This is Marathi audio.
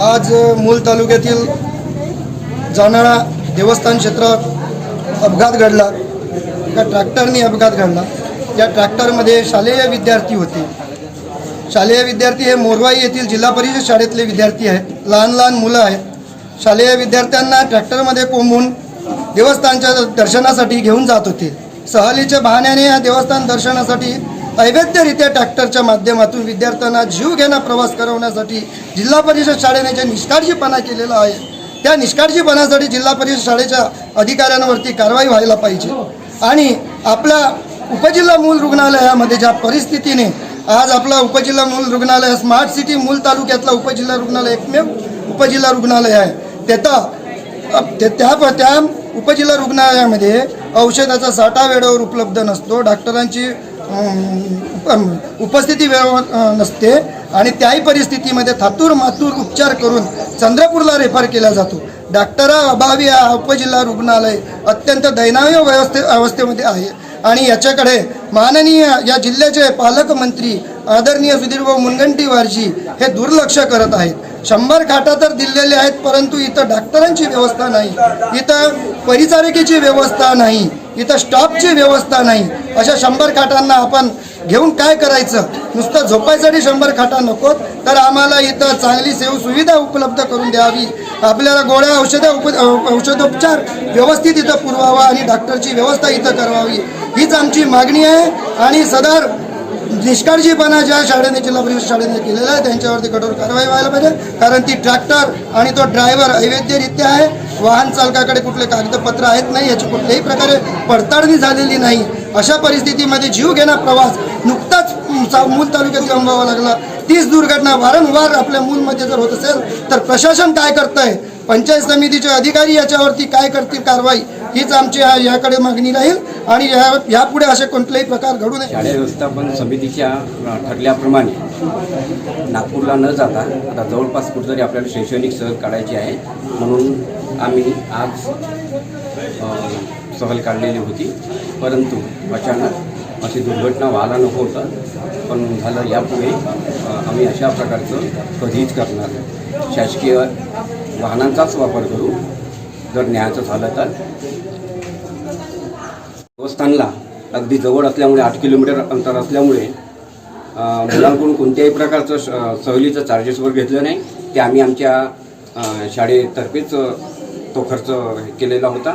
आज मूल तालुक्यातील जाणारा देवस्थान क्षेत्रात अपघात घडला. त्या ट्रॅक्टरने अपघात घडला. त्या ट्रॅक्टरमध्ये शालेय विद्यार्थी होते. शालेय विद्यार्थी हे मोरवाई येथील जिल्हा परिषद शाळेतले विद्यार्थी आहेत. लहान लहान मुलं आहेत. शालेय विद्यार्थ्यांना ट्रॅक्टरमध्ये कोंबून देवस्थानच्या दर्शनासाठी घेऊन जात होते. सहलीच्या बहाण्याने या देवस्थान दर्शनासाठी अवैधरित्या ट्रॅक्टरच्या माध्यमातून विद्यार्थ्यांना जीव घेणा प्रवास करवण्यासाठी जिल्हा परिषद शाळेने जे निष्काळजीपणा केलेला आहे त्या निष्काळजीपणासाठी जिल्हा परिषद शाळेच्या अधिकाऱ्यांवरती कारवाई व्हायला पाहिजे. आणि आपल्या उपजिल्हा मूल रुग्णालयामध्ये ज्या परिस्थितीने आज आपला उपजिल्हा मूल रुग्णालय स्मार्ट सिटी मूल तालुक्यातला उपजिल्हा रुग्णालय एकमेव उपजिल्हा रुग्णालय आहे. त्याचा त्या त्या उपजिल्हा रुग्णालयामध्ये औषधाचा साठा वेळेवर उपलब्ध नसतो. डॉक्टरांची उपस्थिती वेळेवर नसते आणि त्याही परिस्थितीमध्ये थातूर मातूर उपचार करून चंद्रपूरला रेफर केला जातो. डॉक्टरा अभावी हा उपजिल्हा रुग्णालय अत्यंत दैनाव्य व्यवस्थे अवस्थेमध्ये आहे. आणि याच्याकडे माननीय या जिल्ह्याचे पालकमंत्री आदरणीय सुधीरभाऊ मुनगंटीवारजी हे दुर्लक्ष करत आहेत. शंभर खाटा तर दिलेल्या आहेत परंतु इथं डॉक्टरांची व्यवस्था नाही. इथं परिचारिकेची व्यवस्था नाही. इथं स्टॉपची व्यवस्था नाही. अशा शंभर खाटांना आपण घेऊन काय करायचं? नुसतं झोपायसाठी शंभर खाटा नकोत तर आम्हाला इथं चांगली सेव सुविधा उपलब्ध करून द्यावी. आपल्याला गोळ्या औषधं उप औषधोपचार व्यवस्थित इथं पुरवावा आणि डॉक्टरची व्यवस्था इथं करावी. हीच आमची मागणी आहे आणि सदर निष्काळजीपणा ज्या शाळेने जिल्हा परिषद शाळेने केलेला आहे त्यांच्यावरती कठोर कारवाई व्हायला पाहिजे. कारण ती ट्रॅक्टर आणि तो ड्रायव्हर अवैधरित्या आहे. वाहन चालकाकडे कुठले कागदपत्र आहेत नाही याची कुठल्याही प्रकारे पडताळणी झालेली नाही. अशा परिस्थितीमध्ये जीव घेणा प्रवास नुकताच मूल तालुक्यात गमवावा लागला. तीच दुर्घटना वारंवार आपल्या मूलमध्ये जर होत असेल तर प्रशासन काय करत आहे पंचायत समितीचे अधिकारी याच्यावरती काय करतील कारवाई? हीच आमची याकडे मागणी राहील आणि या यापुढे असे कोणतेही प्रकार घडू नये. शालेय व्यवस्थापन समितीच्या ठरल्याप्रमाणे नागपूरला न जाता आता जवळपास कुठेतरी आपल्याला शैक्षणिक सहल काढायची आहे. म्हणून आम्ही आज सहल काढलेली होती. परंतु अचानक अशी दुर्घटना व्हायला नको होतं. पण झालं यापुढे आम्ही अशा प्रकारचं कधीच करणार शासकीय वाहनांचाच वापर करू. जर न्यायाचं झालं तर. देवस्थानला अगदी जवळ असल्यामुळे आठ किलोमीटर अंतर असल्यामुळे मुलांकडून कोणत्याही प्रकारचं श- सहलीचं चार्जेसवर घेतलं नाही. ते आम्ही आमच्या शाळेतर्फेच तो खर्च केलेला होता.